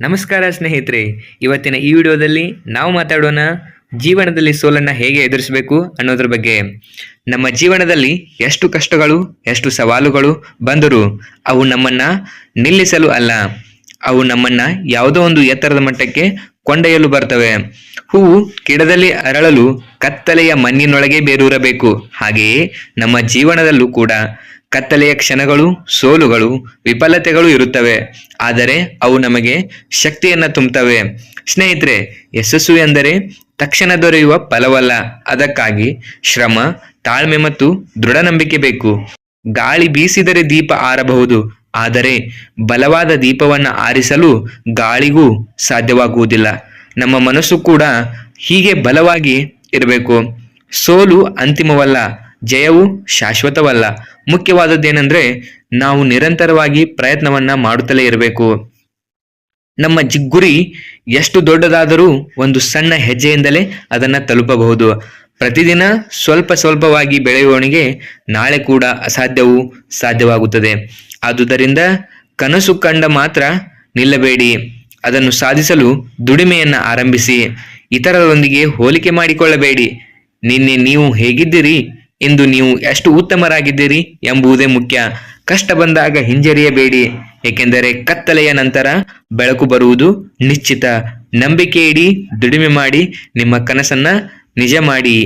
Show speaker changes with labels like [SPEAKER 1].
[SPEAKER 1] ನಮಸ್ಕಾರ ಸ್ನೇಹಿತರೆ. ಇವತ್ತಿನ ಈ ವಿಡಿಯೋದಲ್ಲಿ ನಾವು ಮಾತಾಡೋಣ ಜೀವನದಲ್ಲಿ ಸೋಲನ್ನು ಹೇಗೆ ಎದುರಿಸಬೇಕು ಅನ್ನೋದ್ರ ಬಗ್ಗೆ. ನಮ್ಮ ಜೀವನದಲ್ಲಿ ಎಷ್ಟು ಕಷ್ಟಗಳು, ಎಷ್ಟು ಸವಾಲುಗಳು ಬಂದರೂ ಅವು ನಮ್ಮನ್ನ ನಿಲ್ಲಿಸಲು ಅಲ್ಲ. ಅವು ನಮ್ಮನ್ನ ಯಾವುದೋ ಒಂದು ಎತ್ತರದ ಮಟ್ಟಕ್ಕೆ ಕೊಂಡೊಯ್ಯಲು ಬರ್ತವೆ. ಹೂವು ಗಿಡದಲ್ಲಿ ಅರಳಲು ಕತ್ತಲೆಯ ಮಣ್ಣಿನೊಳಗೆ ಬೇರೂರಬೇಕು. ಹಾಗೆಯೇ ನಮ್ಮ ಜೀವನದಲ್ಲೂ ಕೂಡ ಕತ್ತಲೆಯ ಕ್ಷಣಗಳು, ಸೋಲುಗಳು, ವಿಫಲತೆಗಳು ಇರುತ್ತವೆ. ಆದರೆ ಅವು ನಮಗೆ ಶಕ್ತಿಯನ್ನು ತುಂಬುತ್ತವೆ. ಸ್ನೇಹಿತರೆ ಯಶಸ್ಸು ಎಂದರೆ ತಕ್ಷಣ ದೊರೆಯುವ ಫಲವಲ್ಲ. ಅದಕ್ಕಾಗಿ ಶ್ರಮ, ತಾಳ್ಮೆ ಮತ್ತು ದೃಢ ನಂಬಿಕೆ ಬೇಕು. ಗಾಳಿ ಬೀಸಿದರೆ ದೀಪ ಆರಬಹುದು. ಆದರೆ ಬಲವಾದ ದೀಪವನ್ನು ಆರಿಸಲು ಗಾಳಿಗೂ ಸಾಧ್ಯವಾಗುವುದಿಲ್ಲ. ನಮ್ಮ ಮನಸ್ಸು ಕೂಡ ಹೀಗೆ ಬಲವಾಗಿ ಇರಬೇಕು. ಸೋಲು ಅಂತಿಮವಲ್ಲ. ಜಯವು ಶಾಶ್ವತವಲ್ಲ. ಮುಖ್ಯವಾದದ್ದೇನೆಂದ್ರೆ ನಾವು ನಿರಂತರವಾಗಿ ಪ್ರಯತ್ನವನ್ನ ಮಾಡುತ್ತಲೇ ಇರಬೇಕು. ನಮ್ಮ ಜಿಗ್ಗುರಿ ಗುರಿ ಎಷ್ಟು ದೊಡ್ಡದಾದರೂ ಒಂದು ಸಣ್ಣ ಹೆಜ್ಜೆಯಿಂದಲೇ ಅದನ್ನು ತಲುಪಬಹುದು. ಪ್ರತಿದಿನ ಸ್ವಲ್ಪ ಸ್ವಲ್ಪವಾಗಿ ಬೆಳೆಯುವವನಿಗೆ ನಾಳೆ ಕೂಡ ಅಸಾಧ್ಯವು ಸಾಧ್ಯವಾಗುತ್ತದೆ. ಆದುದರಿಂದ ಕನಸು ಕಂಡ ಮಾತ್ರ ನಿಲ್ಲಬೇಡಿ. ಅದನ್ನು ಸಾಧಿಸಲು ದುಡಿಮೆಯನ್ನು ಆರಂಭಿಸಿ. ಇತರರೊಂದಿಗೆ ಹೋಲಿಕೆ ಮಾಡಿಕೊಳ್ಳಬೇಡಿ. ನಿನ್ನೆ ನೀವು ಹೇಗಿದ್ದೀರಿ? ಇಂದು ನೀವು ಎಷ್ಟು ಉತ್ತಮರಾಗಿದ್ದೀರಿ ಎಂಬುದೇ ಮುಖ್ಯ. ಕಷ್ಟ ಬಂದಾಗ ಹಿಂಜರಿಯಬೇಡಿ, ಏಕೆಂದರೆ ಕತ್ತಲೆಯ ನಂತರ ಬೆಳಕು ಬರುವುದು ನಿಶ್ಚಿತ. ನಂಬಿಕೆ ಇಡಿ, ದುಡಿಮೆ ಮಾಡಿ, ನಿಮ್ಮ ಕನಸನ್ನ ನಿಜ ಮಾಡಿ.